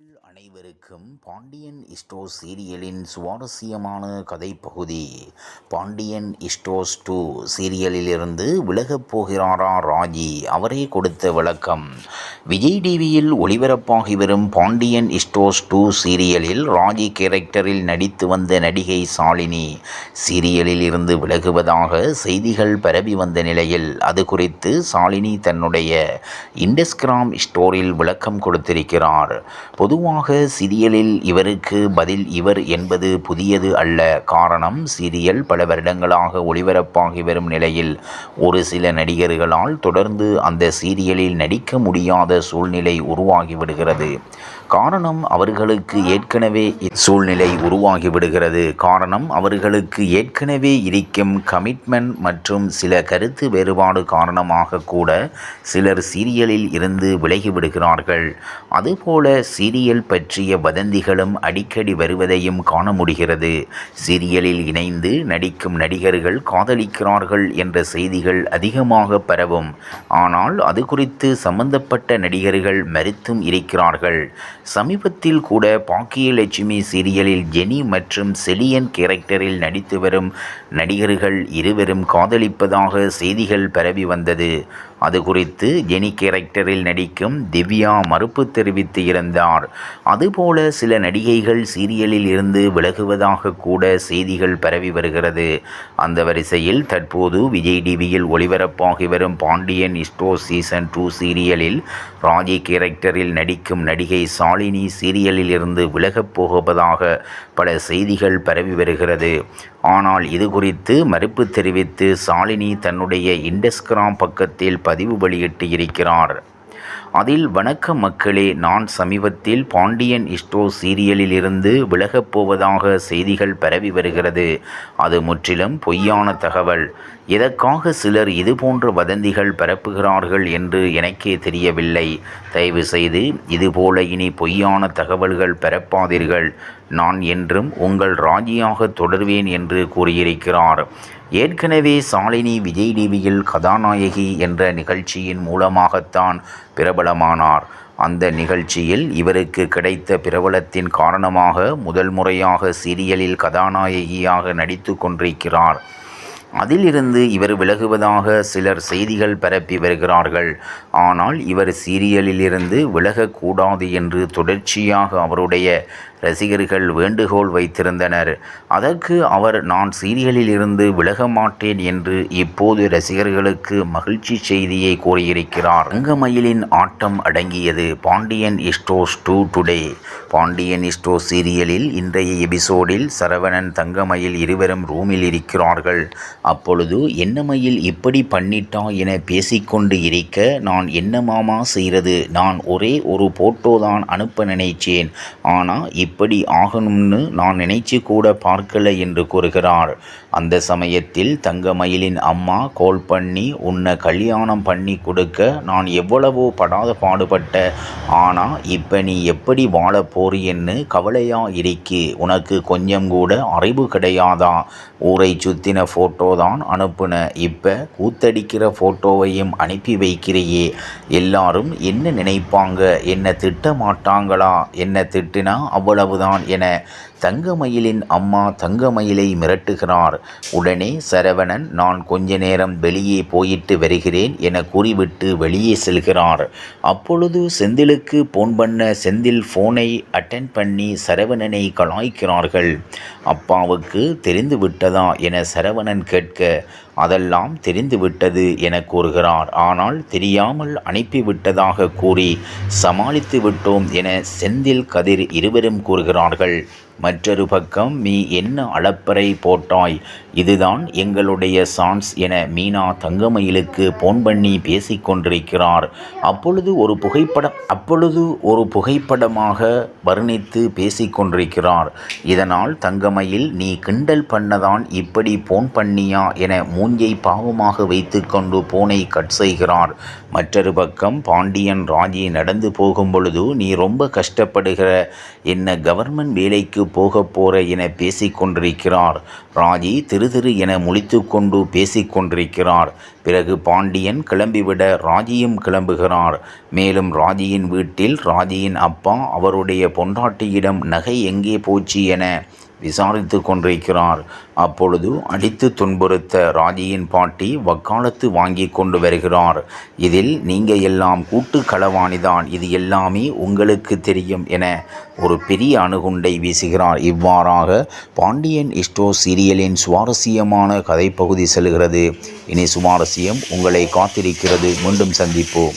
உங்கள் அனைவருக்கும் பாண்டியன் இஸ்டோஸ் சீரியலின் சுவாரஸ்யமான கதைப்பகுதி பாண்டியன் இஸ்டோஸ் டூ சீரியலிலிருந்து விலகப் போகிறாரா ராஜி? அவரே கொடுத்த விளக்கம். விஜய் டிவியில் ஒளிபரப்பாகி வரும் பாண்டியன் இஸ்டோஸ் டூ சீரியலில் ராஜி கேரக்டரில் நடித்து வந்த நடிகை சாலினி சீரியலில் இருந்து விலகுவதாக செய்திகள் பரவி வந்த நிலையில் அது குறித்து சாலினி தன்னுடைய இண்டஸ்கிராம் ஸ்டோரில் விளக்கம் கொடுத்திருக்கிறார். பொதுவாக சீரியலில் இவருக்கு பதில் இவர் என்பது புதியது அல்ல. காரணம் சீரியல் பல வருடங்களாக ஒளிபரப்பாகி வரும் நிலையில் ஒரு சில நடிகர்களால் தொடர்ந்து அந்த சீரியலில் நடிக்க முடியாத சூழ்நிலை உருவாகிவிடுகிறது காரணம் அவர்களுக்கு ஏற்கனவே சூழ்நிலை உருவாகிவிடுகிறது காரணம் அவர்களுக்கு ஏற்கனவே இருக்கும் கமிட்மெண்ட் மற்றும் சில கருத்து வேறுபாடு காரணமாக கூட சிலர் சீரியலில் இருந்து விலகிவிடுகிறார்கள் அதுபோல சீரியல் பற்றிய வதந்திகளும் அடிக்கடி வருவதையும் காண முடிகிறது. சீரியலில் இணைந்து நடிக்கும் நடிகர்கள் காதலிக்கிறார்கள் என்ற செய்திகள் அதிகமாக பரவும். ஆனால் அது குறித்து சம்பந்தப்பட்ட நடிகர்கள் மறுத்தும் இருக்கிறார்கள். சமீபத்தில் கூட பாக்கியலட்சுமி சீரியலில் ஜெனி மற்றும் செலியன் கேரக்டரில் நடித்து வரும் நடிகர்கள் இருவரும் காதலிப்பதாக செய்திகள் பரவி வந்தது. அது குறித்து ஜெனி கேரக்டரில் நடிக்கும் திவ்யா மறுப்பு தெரிவித்து இருந்தார். அதுபோல சில நடிகைகள் சீரியலில் இருந்து விலகுவதாக கூட செய்திகள் பரவி வருகிறது. அந்த வரிசையில் தற்போது விஜய் டிவியில் ஒளிபரப்பாகி வரும் பாண்டியன் இஸ்டோ சீசன் டூ சீரியலில் ராஜி கேரக்டரில் நடிக்கும் நடிகை சாலினி சீரியலில் இருந்து விலகப் போவதாக பல செய்திகள் பரவி வருகிறது. ஆனால் இது குறித்து மறுப்பு தெரிவித்து சாலினி தன்னுடைய இண்டஸ்கிராம் பக்கத்தில் பதிவு வெளியிட்டு இருக்கிறார் அதில் வணக்க மக்களே நான் சமீபத்தில் பாண்டியன் இஸ்டோ சீரியலில் இருந்து விலகப் போவதாக செய்திகள் பரவி வருகிறது. அது முற்றிலும் பொய்யான தகவல். எதற்காக சிலர் இதுபோன்ற வதந்திகள் பரப்புகிறார்கள் என்று எனக்கே தெரியவில்லை. தயவு செய்து இதுபோல இனி பொய்யான தகவல்கள் பரப்பாதீர்கள். நான் என்றும் உங்கள் ராஜியாக தொடர்வேன் என்று கூறியிருக்கிறார். ஏற்கனவே சாலினி விஜய் டிவியில் கதாநாயகி என்ற நிகழ்ச்சியின் மூலமாகத்தான் பிரபலமானார். அந்த நிகழ்ச்சியில் இவருக்கு கிடைத்த பிரபலத்தின் காரணமாக முதல் முறையாக சீரியலில் கதாநாயகியாக நடித்து கொண்டிருக்கிறார். அதிலிருந்து இவர் விலகுவதாக சிலர் செய்திகள் பரப்பி வருகிறார்கள். ஆனால் இவர் சீரியலிலிருந்து விலகக்கூடாது என்று தொடர்ச்சியாக அவருடைய ரசிகர்கள் வேண்டுகோள் வைத்திருந்தனர். அதற்கு அவர் நான் சீரியலில் இருந்து விலக மாட்டேன் என்று இப்போது ரசிகர்களுக்கு மகிழ்ச்சி செய்தியை கூறியிருக்கிறார். ரங்கமயிலின் ஆட்டம் அடங்கியது Pandian stores two today. Pandian store சீரியலில் இன்றைய எபிசோடில் சரவணன் தங்கமயில் இருவரும் ரூமில் இருக்கிறார்கள். அப்பொழுது என்ன மயில் இப்படி பண்ணிட்டா என பேசிக்கொண்டு இருக்க நான் என்ன மாமா செய்கிறது நான் ஒரே ஒரு போட்டோ தான் அனுப்ப நினைச்சேன். ஆனால் இப் இப்படி ஆகணும்னு நான் நினைச்சு கூட பார்க்கல என்று கூறுகிறார். அந்த சமயத்தில் தங்கமயிலின் அம்மா கோல் பண்ணி உன்னை கல்யாணம் பண்ணி கொடுக்க நான் எவ்வளவோ படாத பாடுபட்ட ஆனால் இப்போ நீ எப்படி வாழ போறியன்னு கவலையா இருக்கி. உனக்கு கொஞ்சம் கூட அறிவு கிடையாதா? ஊரை சுத்தின ஃபோட்டோ தான் அனுப்புன. இப்போ கூத்தடிக்கிற ஃபோட்டோவையும் அனுப்பி வைக்கிறையே. எல்லாரும் என்ன நினைப்பாங்க? என்ன திட்ட மாட்டாங்களா? என்ன திட்டினா அவ்வளவுதான் என தங்கமயிலின் அம்மா தங்கமயிலை மிரட்டுகிறார். உடனே சரவணன் நான் கொஞ்ச நேரம் வெளியே போயிட்டு வருகிறேன் என கூறிவிட்டு வெளியே செல்கிறார். அப்பொழுது செந்திலுக்கு போன் பண்ண செந்தில் ஃபோனை அட்டன் பண்ணி சரவணனை கலாய்க்கிறார்கள். அப்பாவுக்கு தெரிந்து விட்டதா என சரவணன் கேட்க அதெல்லாம் தெரிந்துவிட்டது என கூறுகிறார். ஆனால் தெரியாமல் அனுப்பிவிட்டதாக கூறி சமாளித்து விட்டோம் என செந்தில் கதிர் இருவரும் கூறுகிறார்கள். மற்றொரு பக்கம் நீ என்ன அளப்பறை போட்டாய்? இதுதான் எங்களுடைய சான்ஸ் என மீனா தங்கமயிலுக்கு போன் பண்ணி பேசிக்கொண்டிருக்கிறார் அப்பொழுது ஒரு புகைப்படம் அப்பொழுது ஒரு புகைப்படமாக வர்ணித்து பேசிக்கொண்டிருக்கிறார் இதனால் தங்கமயில் நீ கிண்டல் பண்ணதான் இப்படி போன் பண்ணியா? என மூஞ்சை பாவமாக வைத்துக்கொண்டு போனை கட் செய்கிறார். மற்றொரு பக்கம் பாண்டியன் ராஜி நடந்து போகும் பொழுது நீ ரொம்ப கஷ்டப்படுகிற. என்ன கவர்மெண்ட் வேலைக்கு போகப் போற என பேசிக் கொண்டிருக்கிறார். ராஜி திரு திரு என முழித்து கொண்டு பேசிக் கொண்டிருக்கிறார். பிறகு பாண்டியன் கிளம்பிவிட ராஜியும் கிளம்புகிறார். மேலும் ராஜியின் வீட்டில் ராஜியின் அப்பா அவருடைய பொண்டாட்டியிடம் நகை எங்கே போச்சு என விசாரித்து கொண்டிருக்கிறார். அப்பொழுது அடித்து துன்புறுத்த ராஜியின் பாட்டி வக்காலத்து வாங்கி கொண்டு வருகிறார். இதில் நீங்கள் எல்லாம் கூட்டு களவாணிதான். இது எல்லாமே உங்களுக்கு தெரியும் என ஒரு பெரிய அணுகுண்டை வீசுகிறார். இவ்வாறாக பாண்டியன் இஸ்டோ சீரியலின் சுவாரஸ்யமான கதைப்பகுதி செல்கிறது. இனி சுவாரஸ்யம் உங்களை காத்திருக்கிறது. மீண்டும் சந்திப்போம்.